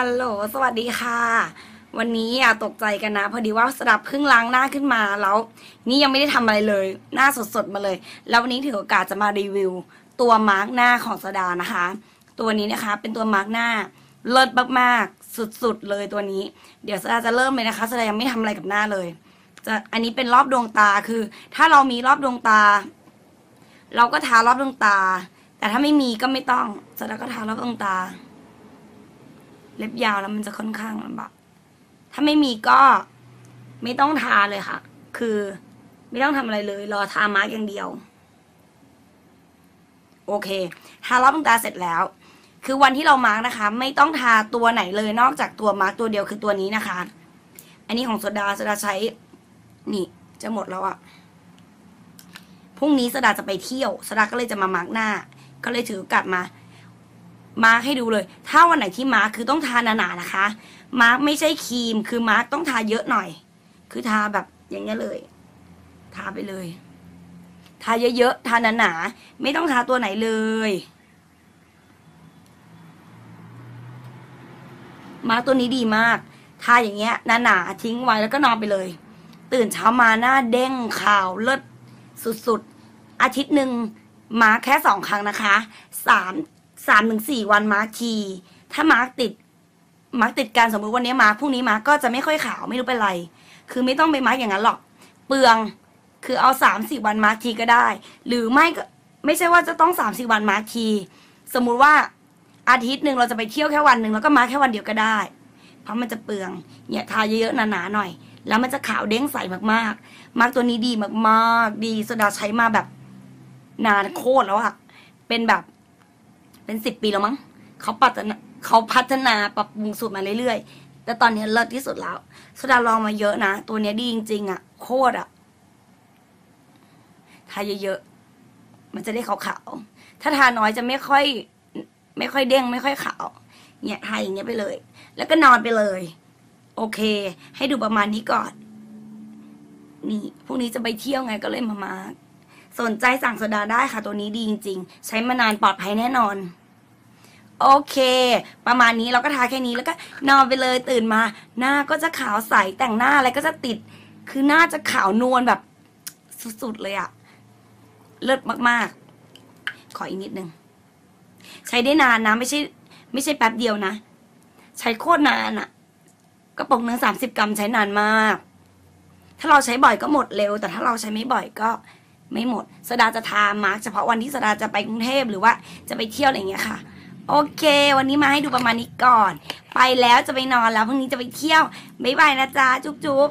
ฮัลโหล สวัสดีค่ะ วันนี้อย่าตกใจกันนะ พอดีว่าสดับเพิ่งล้างหน้าขึ้นมาแล้ว นี่ยังไม่ได้ทำอะไรเลย หน้าสดๆมาเลย แล้ววันนี้ถือโอกาสจะมารีวิว ตัวมาร์กหน้าของสดานะคะ ตัวนี้นะคะเป็นตัวมาร์กหน้าเลิศมากๆ สุดๆเลยตัวนี้ เดี๋ยวสดาจะเริ่มเลยนะคะสดายังไม่ทำอะไรกับหน้าเลย จะอันนี้เป็นรอบดวงตาคือ ถ้าเรามีรอบดวงตา เราก็ทารอบดวงตา แต่ถ้าไม่มีก็ไม่ต้องสดาก็ทารอบดวงตา เล็บยาวแล้วมันจะค่อนข้างลำบากถ้าไม่มีก็ไม่ต้องทาเลยค่ะ คือไม่ต้องทำอะไรเลย รอทามาร์กอย่างเดียว โอเค ทารอบดวงตาเสร็จแล้ว คือวันที่เรามาร์กนะคะ ไม่ต้องทาตัวไหนเลยนอกจากตัวมาร์กตัวเดียวคือตัวนี้นะคะ อันนี้ของโซดาโซดาใช้ นี่ จะหมดแล้วอะพรุ่งนี้โซดาจะไปเที่ยวโซดาก็เลยจะมามาร์กหน้า ก็เลยถือโอกาสมา มาร์กให้ดูเลย ถ้าวันไหนที่มาร์กคือต้องทาหนาๆนะคะ มาร์กไม่ใช่ครีม คือมาร์กต้องทาเยอะหน่อย คือทาแบบอย่างเงี้ยเลย ทาไปเลย ทาเยอะๆ ทาหนาๆ ไม่ต้องทาตัวไหนเลย มาร์กตัวนี้ดีมาก ทาอย่างเงี้ยหนาๆทิ้งไว้แล้วก็นอนไปเลย ตื่นเช้ามาหน้าเด้งขาวเลิศสุดๆ อาทิตย์หนึ่งมาร์กแค่สองครั้งนะคะสาม สามถึงสี่วันมาร์กที ถ้ามาร์กติด มาร์กติดกันสมมุติวันนี้มาร์กพรุ่งนี้มาร์กก็จะไม่ค่อยขาวไม่รู้เป็นไร คือไม่ต้องไปมาร์กอย่างนั้นหรอก เปลือง คือเอาสามสี่วันมาร์กทีก็ได้ หรือไม่ก็ไม่ใช่ว่าจะต้องสามสี่วันมาร์กที สมมุติว่าอาทิตย์หนึ่งเราจะไปเที่ยวแค่วันหนึ่งแล้วก็มาร์กแค่วันเดียวก็ได้ เพราะมันจะเปลืองเนี่ยทาเยอะๆหนาๆหน่อย แล้วมันจะขาวเด้งใสมากๆ มาร์กตัวนี้ดีมากๆ ดีโซดาใช้มาแบบนานโคตรแล้วอะเป็นแบบ เป็นสิบปีแล้วมั้งเขาพัฒนาเขาพัฒนาปรับปรุงสูตรมาเรื่อยๆ แต่ตอนนี้เลิศที่สุดแล้วโซดาลองมาเยอะนะ ตัวเนี้ยดีจริงๆอะโคตรอะทาเยอะๆ มันจะได้ขาวๆ ถ้าทาน้อยจะไม่ค่อย ไม่ค่อยเด้ง ไม่ค่อยขาว เนี่ยทาอย่างเงี้ยไปเลย แล้วก็นอนไปเลย โอเค ให้ดูประมาณนี้ก่อน นี่พรุ่งนี้จะไปเที่ยวไงก็เลยมามาร์ก สนใจสั่งโซดาได้ค่ะ ตัวนี้ดีจริง ๆ ใช้มานานปลอดภัยแน่นอน โอเค ประมาณนี้เราก็ทาแค่นี้แล้วก็นอนไปเลยตื่นมา หน้าก็จะขาวใสแต่งหน้าอะไรก็จะติด คือหน้าจะขาวนวลแบบสุดๆเลยอะเลิศมากๆ ขออีกนิดนึง ใช้ได้นานนะ ไม่ใช่ ไม่ใช่แป๊บเดียวนะ ใช้โคตรนานอะกระปุกหนึ่งสามสิบกรัมใช้นานมาก ถ้าเราใช้บ่อยก็หมดเร็ว แต่ถ้าเราใช้ไม่บ่อยก็ ไม่หมดสดาจะทามาร์กเฉพาะวันที่สดาจะไปกรุงเทพหรือว่าจะไปเที่ยวอะไรอย่างเงี้ยค่ะ โอเค วันนี้มาให้ดูประมาณนี้ก่อน ไปแล้วจะไปนอนแล้วพรุ่งนี้จะไปเที่ยวบ๊ายบายนะจ๊ะจุ๊บจุ๊บ